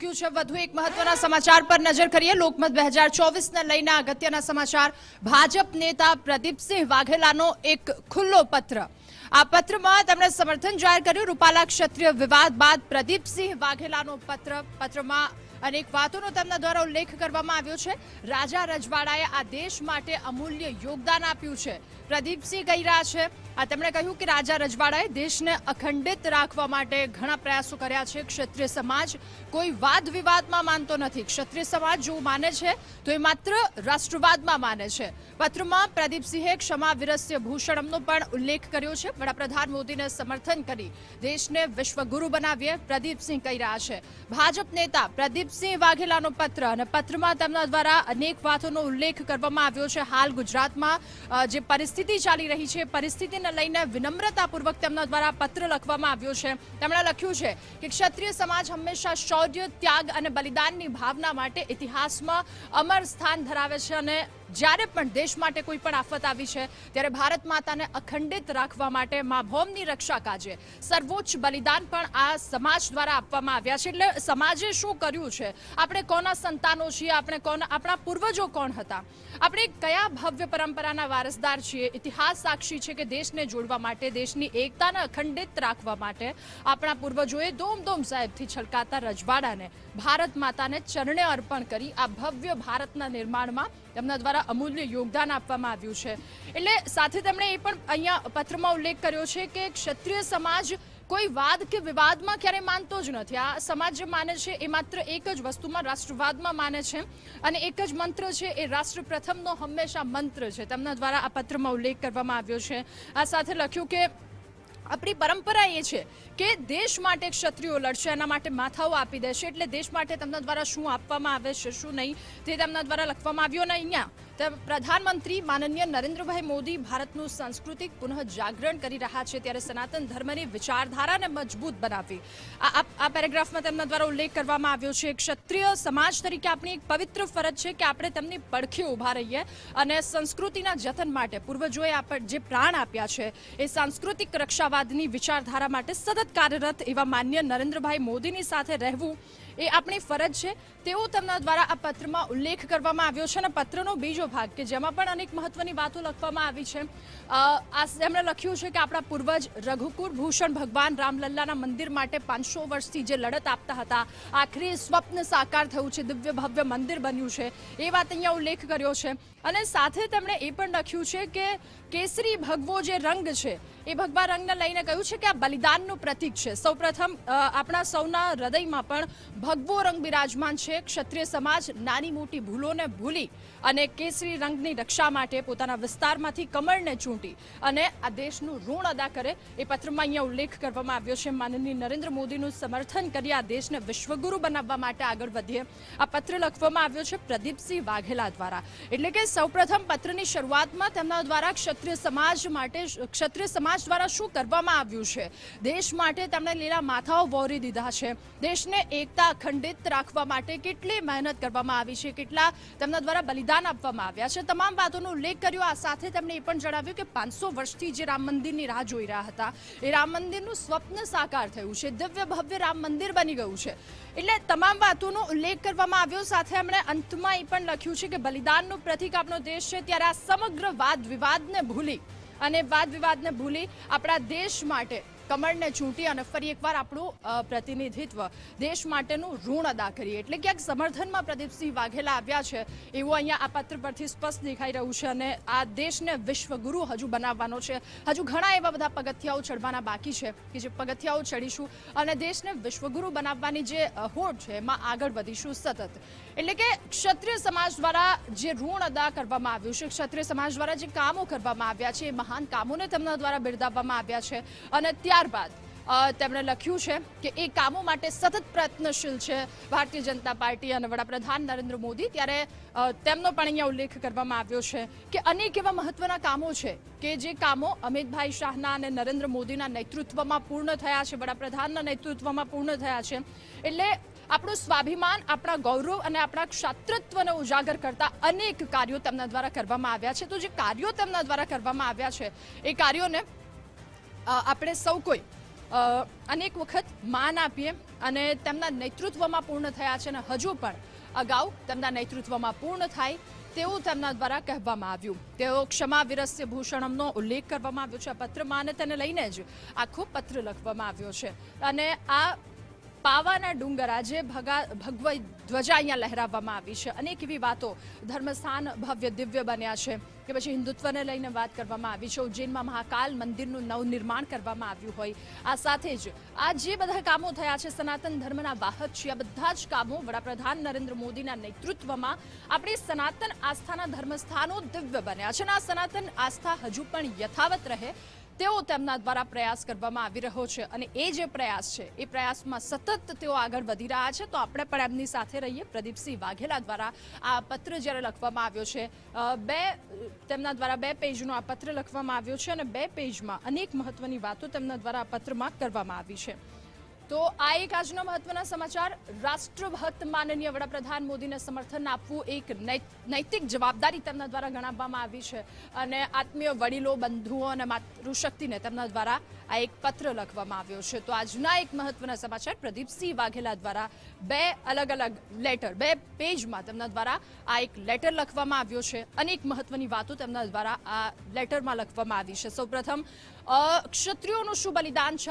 ચૂક્યું છે વધુ એક મહત્વના સમાચાર પર નજર કરીએ. લોકમત બે હજાર ચોવીસને લઈને અગત્યના સમાચાર. ભાજપ નેતા પ્રદીપસિંહ વાઘેલાનો એક ખુલ્લો પત્ર. આ પત્રમાં તેમણે સમર્થન જાહેર કર્યું. રૂપાલા ક્ષત્રિય વિવાદ બાદ પ્રદીપસિંહ વાઘેલાનો પત્ર પત્રમાં અનેક વાતોનો તેમના દ્વારા ઉલ્લેખ કરવામાં આવ્યો છે. રાજા રજવાડાએ આ દેશ માટે અમૂલ્ય યોગદાન આપ્યું છે. પ્રદીપસિંહ કહી રહ્યા છે તેમણે કહ્યું કે રાજા રજવાડાએ દેશને અખંડિત રાખવા માટે ઘણા પ્રયાસો કર્યા છે. ક્ષત્રિય સમાજ કોઈ વાદ વિવાદમાં માનતો નથી. ક્ષત્રિય સમાજ જો માને છે, તો એ માત્ર રાષ્ટ્રવાદમાં માને છે. પત્રમાં પ્રદીપસિંહે ક્ષમા વિરસ્ય ભૂષણમનો પણ ઉલ્લેખ કર્યો છે. વડાપ્રધાન મોદીને સમર્થન કરી દેશને વિશ્વગુરુ બનાવીએ પ્રદીપસિંહ કહી રહ્યા છે. ભાજપ નેતા પ્રદીપસિંહ વાઘેલાનો પત્ર અને પત્રમાં તેમના દ્વારા અનેક વાતોનો ઉલ્લેખ કરવામાં આવ્યો છે. હાલ ગુજરાતમાં જે પરિસ્થિતિ ચાલી રહી છે. પરિસ્થિતિને લઈને વિનમ્રતાપૂર્વક તેમના દ્વારા પત્ર લખવામાં આવ્યો છે. તેમણે લખ્યું છે કે ક્ષત્રિય સમાજ હંમેશા શૌર્ય, ત્યાગ અને બલિદાનની ભાવના માટે ઇતિહાસમાં અમર સ્થાન ધરાવે છે અને જ્યારે પણ દેશ માટે કોઈ પણ આફત આવી છે, ત્યારે ભારત માતાને અખંડિત રાખવા માટે મા ભૌમની રક્ષા કાજે સર્વોચ્ચ બલિદાન પણ આ સમાજ દ્વારા આપવામાં આવ્યા છે. એટલે સમાજે શું કર્યું છે? આપણે કોના સંતાનો છીએ? આપણે કોના, આપણા પૂર્વજો કોણ હતા? આપણે કયા ભવ્ય પરંપરાના વારસદાર છીએ? ઇતિહાસ સાક્ષી છે કે દેશને જોડવા માટે, દેશની એકતાને અખંડિત રાખવા માટે આપણા પૂર્વજોએ દોમ સાહેબથી છલકાતા રજવાડાને, ભારત માતાને ચરણે અર્પણ કરી આ ભવ્ય ભારતના નિર્માણમાં તેમના દ્વારા અમૂલ્ય યોગદાન આપવામાં આવ્યું છે. એટલે સાથે તેમણે એ પણ અહીંયા પત્રમાં ઉલ્લેખ કર્યો છે કે ક્ષત્રિય સમાજ કોઈ વાદ કે વિવાદમાં ક્યારેય માનતો જ નથી. આ સમાજ જે માને છે એ માત્ર એક જ વસ્તુમાં રાષ્ટ્રવાદમાં માને છે અને એક જ મંત્ર છે એ રાષ્ટ્ર પ્રથમનો હંમેશા મંત્ર છે. તેમના દ્વારા આ પત્રમાં ઉલ્લેખ કરવામાં આવ્યો છે. આ સાથે લખ્યું કે આપણી પરંપરા એ છે કે દેશ માટે ક્ષત્રિયો લડશે, એના માટે માથાઓ આપી દેશે, એટલે દેશ માટે તેમના દ્વારા શું આપવામાં આવે છે, શું નહીં, તે તેમના દ્વારા લખવામાં આવ્યો ને અહીંયા પ્રધાનમંત્રી માનનીય નરેન્દ્રભાઈ મોદી ભારતનું સાંસ્કૃતિક પુનઃ જાગરણ કરી રહ્યા છે, ત્યારે સનાતન ધર્મની વિચારધારાને મજબૂત બનાવવી આ પેરેગ્રાફમાં તેમના દ્વારા ઉલ્લેખ કરવામાં આવ્યો છે, ક્ષત્રિય સમાજ તરીકે આપણી એક પવિત્ર ફરજ છે કે આપણે તેમની પડખે ઊભા રહીએ અને સંસ્કૃતિના જતન માટે પૂર્વજોએ આપણે જે પ્રાણ આપ્યા છે, એ સાંસ્કૃતિક રક્ષાવાદની વિચારધારા માટે સતત કાર્યરત એવા માન્ય નરેન્દ્રભાઈ મોદીની સાથે રહેવું એ આપણી ફરજ છે. તેવો તેમના દ્વારા આ પત્રમાં ઉલ્લેખ કરવામાં આવ્યો છે અને પત્રનો બીજો ભાગ કે જેમાં પણ અનેક મહત્વની વાતો લખવામાં આવી છે. આ તેમણે લખ્યું છે કે આપણા પૂર્વજ રઘુકુળ ભૂષણ ભગવાન રામલલ્લાના મંદિર માટે પાંચસો વર્ષથી જે લડત આપતા હતા, આખરે સ્વપ્ન સાકાર થયું છે, દિવ્ય ભવ્ય મંદિર બન્યું છે. એ વાત અહીંયા ઉલ્લેખ કર્યો છે. અને સાથે તેમણે એ પણ લખ્યું છે કે કેસરી ભગવો જે રંગ છે, એ ભગવા રંગને લઈને કહ્યું છે કે આ બલિદાનનું પ્રતીક છે. સૌપ્રથમ આપણા સૌના હૃદયમાં પણ ભગવો રંગ બિરાજમાન છે. ક્ષત્રિય સમાજ નાની મોટી ભૂલોને ભૂલી અને કેસરી રંગની રક્ષા માટે પોતાના વિસ્તારમાંથી કમળને ચૂંટી અને આ દેશનું ઋણ અદા કરે એ પત્રમાં અહીંયા ઉલ્લેખ કરવામાં આવ્યો છે. માનનીય નરેન્દ્ર મોદીનું સમર્થન કરી આ દેશને વિશ્વગુરુ બનાવવા માટે આગળ વધીએ. આ પત્ર લખવામાં આવ્યો છે પ્રદીપસિંહ વાઘેલા દ્વારા. એટલે કે સૌપ્રથમ પત્રની શરૂઆતમાં તેમના દ્વારા ક્ષત્રિય સમાજ માટે ક્ષત્રિય સમાજ દ્વારા શું કરવામાં આવ્યું છે? દેશ માટે તેમણે લીલા માથાઓ વહોરી દીધા છે. દેશને એકતા અખંડિત રાખવા માટે કેટલી મહેનત કરવામાં આવી છે, કેટલા તેમના દ્વારા બલિદાન આપવામાં આવ્યા છે, તમામ વાતોનો ઉલ્લેખ કર્યો. આ સાથે તેમણે એ પણ જણાવ્યું કે પાંચસો વર્ષથી જે રામ મંદિરની રાહ જોઈ રહ્યા હતા, એ રામ મંદિરનું સ્વપ્ન સાકાર થયું છે, દિવ્ય ભવ્ય રામ મંદિર બની ગયું છે. એટલે તમામ વાતોનો ઉલ્લેખ કરવામાં આવ્યો, સાથે એમણે અંતમાં એ પણ લખ્યું છે કે બલિદાનનું પ્રતિક આપણો દેશ છે, ત્યારે આ સમગ્ર વાદ વિવાદને ભૂલી અને વાદ વિવાદને ભૂલી આપણા દેશ માટે કમળને ચૂંટી અને ફરી એકવાર આપણું પ્રતિનિધિત્વ દેશ માટેનું ઋણ અદા કરીએ. એટલે ક્યાંક સમર્થનમાં પ્રદીપસિંહ વાઘેલા આવ્યા છે, એવું અહીંયા આ પત્ર પરથી સ્પષ્ટ દેખાઈ રહ્યું છે અને આ દેશને વિશ્વગુરુ હજુ બનાવવાનો છે. હજુ ઘણા એવા બધા પગથિયાઓ ચડવાના બાકી છે કે જે પગથિયાઓ ચડીશું અને દેશને વિશ્વગુરુ બનાવવાની જે હોડ છે એમાં આગળ વધીશું સતત. એટલે કે ક્ષત્રિય સમાજ દ્વારા જે ઋણ અદા કરવામાં આવ્યું છે, ક્ષત્રિય સમાજ દ્વારા જે કામો કરવામાં આવ્યા છે, એ મહાન કામોને તેમના દ્વારા બિરદાવવામાં આવ્યા છે અને ત્યારબાદ તેમણે લખ્યું છે કે એ કામો માટે સતત પ્રયત્નશીલ છે ભારતીય જનતા પાર્ટી અને વડાપ્રધાન નરેન્દ્ર મોદી. ત્યારે તેમનો પણ અહીંયા ઉલ્લેખ કરવામાં આવ્યો છે કે અનેક એવા મહત્વના કામો છે કે જે કામો અમિતભાઈ શાહના અને નરેન્દ્ર મોદીના નેતૃત્વમાં પૂર્ણ થયા છે, વડાપ્રધાનના નેતૃત્વમાં પૂર્ણ થયા છે. એટલે આપણું સ્વાભિમાન, આપણા ગૌરવ અને આપણા ક્ષાત્રત્વને ઉજાગર કરતા અનેક કાર્યો તેમના દ્વારા કરવામાં આવ્યા છે. તો જે કાર્યો તેમના દ્વારા કરવામાં આવ્યા છે, એ કાર્યોને આપણે સૌ કોઈ અનેક વખત માન આપીએ અને તેમના નેતૃત્વમાં પૂર્ણ થયા છે અને હજુ પણ અગાઉ તેમના નેતૃત્વમાં પૂર્ણ થાય તેવું તેમના દ્વારા કહેવામાં આવ્યું. તેઓ ક્ષમા વિરસ્ય ભૂષણમનો ઉલ્લેખ કરવામાં આવ્યો છે. પત્રમાં અને તેને લઈને જ આખો પત્ર લખવામાં આવ્યો છે. અને આ પાવાના ડુંગર આજે ભગા ભગવ ધ્વજા અહીંયા લહેરાવવામાં આવી છે. અનેક એવી વાતો ધર્મસ્થાન ભવ્ય દિવ્ય બન્યા છે કે પછી હિન્દુત્વને લઈને વાત કરવામાં આવી છે. ઉજ્જૈનમાં મહાકાલ મંદિરનું નવનિર્માણ કરવામાં આવ્યું હોય. આ સાથે જ આ જે બધા કામો થયા છે, સનાતન ધર્મના વાહક છે આ બધા જ કામો વડાપ્રધાન નરેન્દ્ર મોદીના નેતૃત્વમાં આપણે સનાતન આસ્થાના ધર્મસ્થાનો દિવ્ય બન્યા છે અને આ સનાતન આસ્થા હજુ પણ યથાવત રહે તેઓ તેમના દ્વારા પ્રયાસ કરવામાં આવી રહ્યો છે અને એ જે પ્રયાસ છે, એ પ્રયાસમાં સતત તેઓ આગળ વધી રહ્યા છે. તો આપણે પણ એમની સાથે રહીએ. પ્રદીપસિંહ વાઘેલા દ્વારા આ પત્ર જ્યારે લખવામાં આવ્યો છે બે, તેમના દ્વારા બે પેજનો આ પત્ર લખવામાં આવ્યો છે અને બે પેજમાં અનેક મહત્વની વાતો તેમના દ્વારા આ પત્રમાં કરવામાં આવી છે. તો આ એક આજનો મહત્વના સમાચાર. રાષ્ટ્રભક્ત માનનીય વડાપ્રધાન મોદીને સમર્થન આપવું એક નૈતિક જવાબદારી તેમના દ્વારા ગણાવવામાં આવી છે. અને આત્મીય વડીલો, બંધુઓ અને માતૃશક્તિને તેમના દ્વારા આ એક પત્ર લખવામાં આવ્યો છે. તો આજના એક મહત્વના સમાચાર, પ્રદીપસિંહ વાઘેલા દ્વારા બે અલગ અલગ લેટર, બે પેજમાં તેમના દ્વારા આ એક લેટર લખવામાં આવ્યો છે. અનેક મહત્વની વાતો તેમના દ્વારા આ લેટરમાં લખવામાં આવી છે. સૌપ્રથમ ક્ષત્રિયોનું શું બલિદાન છે?